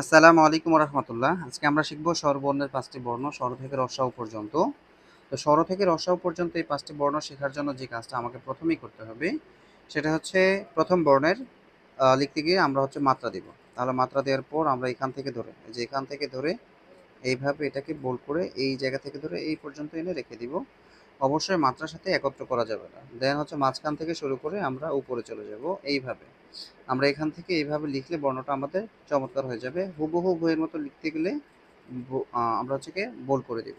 আসসালামু আলাইকুম রহমতুল্লাহ। আজকে আমরা শিখব স্বরবর্ণের পাঁচটি বর্ণ, স্বর থেকে রসাও পর্যন্ত। তো স্বর থেকে রসাও পর্যন্ত এই পাঁচটি বর্ণ শেখার জন্য যে কাজটা আমাকে প্রথমেই করতে হবে, সেটা হচ্ছে প্রথম বর্ণের লিখতে গিয়ে আমরা হচ্ছে মাত্রা দিব। তাহলে মাত্রা দেওয়ার পর আমরা এখান থেকে ধরে যে এখান থেকে ধরে এইভাবে এটাকে বোল করে এই জায়গা থেকে ধরে এই পর্যন্ত এনে রেখে দিব। অবশ্যই মাত্রার সাথে একত্র করা যাবে না। দেন হচ্ছে মাঝখান থেকে শুরু করে আমরা উপরে চলে যাব এইভাবে। আমরা এখান থেকে এইভাবে লিখলে বর্ণটা আমাদের চমৎকার হয়ে যাবে। হুবহু বইয়ের মতো লিখতে গেলে আমরা হচ্ছে বোল করে দিব।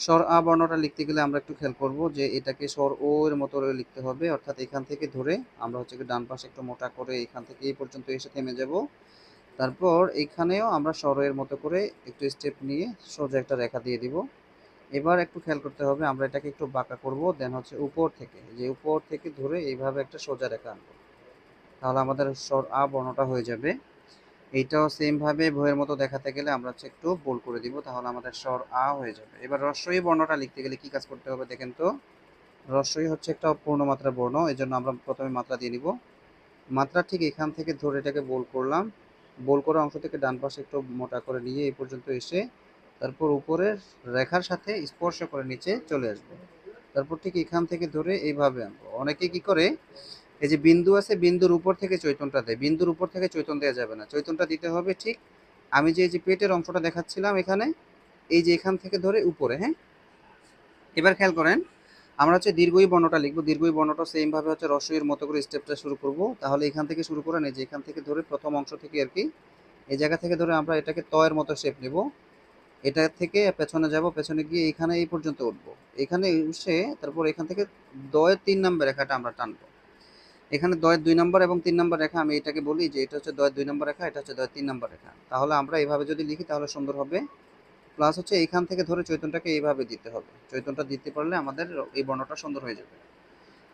স্বর, আ বর্ণটা লিখতে গেলে আমরা একটু খেয়াল করব যে এটাকে স্বর, ও এর মতো লিখতে হবে। অর্থাৎ এখান থেকে ধরে আমরা হচ্ছে ডান পাশে একটু মোটা করে এখান থেকে এই পর্যন্ত এসে থেমে যাব। তারপর এখানেও আমরা স্বর এর মতো করে একটু স্টেপ নিয়ে সোজা একটা রেখা দিয়ে দিব। এবার একটু খেয়াল করতে হবে, আমরা এটাকে একটু বাঁকা করব দেন হচ্ছে উপর থেকে। যে উপর থেকে ধরে এইভাবে একটা সোজা রেখা আনব। তাহলে আমাদের স্বর আ বর্ণটা হয়ে যাবে। এইটাও সেম ভাবে বইয়ের মতো দেখাতে গেলে আমরা হচ্ছে একটু বোল করে দিব, তাহলে আমাদের স্বর আ হয়ে যাবে। এবার রস্বই বর্ণটা লিখতে গেলে কি কাজ করতে হবে দেখেন তো? রস্বই হচ্ছে একটা পূর্ণমাত্রা বর্ণ এই জন্য আমরা প্রথমে মাত্রা দিয়ে নিব। মাত্রা ঠিক এখান থেকে ধরে এটাকে বোল করলাম। বোল করা অংশ থেকে ডান পাশে একটু মোটা করে নিয়ে এই পর্যন্ত এসে তারপর উপরের রেখার সাথে স্পর্শ করে নিচে চলে আসবে। তারপর ঠিক এখান থেকে ধরে এইভাবে আনব। অনেকে কি করে, এই যে বিন্দু আছে, বিন্দুর উপর থেকে চৈতনটা দেয়। বিন্দুর উপর থেকে চৈতন দেওয়া যাবে না। চৈতনটা দিতে হবে ঠিক, আমি যে এই যে পেটের অংশটা দেখাচ্ছিলাম এখানে, এই যে এখান থেকে ধরে উপরে হ্যাঁ? এবার খেয়াল করেন, আমরা হচ্ছে দীর্ঘই বর্ণটা লিখব। দীর্ঘই বর্ণটা সেম ভাবে হচ্ছে রসইয়ের মতো করে স্টেপটা শুরু করব। তাহলে এখান থেকে শুরু করেন এই যে এখান থেকে ধরে প্রথম অংশ থেকে আর কি, এই জায়গা থেকে ধরে আমরা এটাকে তয়ের মতো শেপ নেব। এটা থেকে পেছনে যাব, পেছনে গিয়ে এখানে এই পর্যন্ত উঠবো। এখানে উঠে তারপর এখান থেকে দয়ের তিন নাম্বার রেখাটা আমরা টানবো। এখানে দয়ের দুই নম্বর এবং তিন নম্বর রেখা, আমি এটাকে বলি যে এটা হচ্ছে দয়ের দুই নম্বর রেখা, এটা হচ্ছে দয়ের তিন নম্বর রেখা। তাহলে আমরা এইভাবে যদি লিখি তাহলে সুন্দর হবে। প্লাস হচ্ছে এইখান থেকে ধরে চৈতনটাকে এইভাবে দিতে হবে। চৈতনটা দিতে পারলে আমাদের এই বর্ণটা সুন্দর হয়ে যাবে।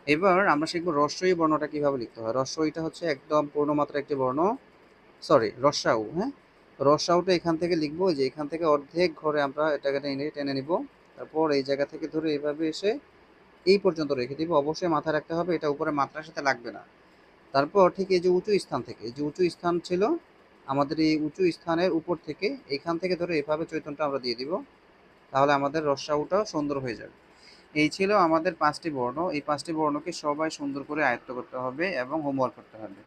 এবার আমরা শিখব রস্বই বর্ণটা কীভাবে লিখতে হয়। রস্বইটা হচ্ছে একদম পূর্ণমাত্রা একটি বর্ণ। সরি রসাউ হ্যাঁ? রসাউটা এখান থেকে লিখব যে এখান থেকে অর্ধেক ঘরে আমরা এটাকে টেনে টেনে নিব। তারপর এই জায়গা থেকে ধরে এইভাবে এসে এই পর্যন্ত রেখে দিব। অবশ্যই মাথায় রাখতে হবে, এটা উপরে মাত্রার সাথে লাগবে না। তারপর ঠিক এই যে উঁচু স্থান থেকে, এই যে উঁচু স্থান ছিল আমাদের এই উঁচু স্থানের উপর থেকে এখান থেকে ধরে এভাবে চৈতনটা আমরা দিয়ে দিব। তাহলে আমাদের রসাউটাও সুন্দর হয়ে যাবে। এই ছিল আমাদের পাঁচটি বর্ণ। এই পাঁচটি বর্ণকে সবাই সুন্দর করে আয়ত্ত করতে হবে এবং হোমওয়ার্ক করতে হবে।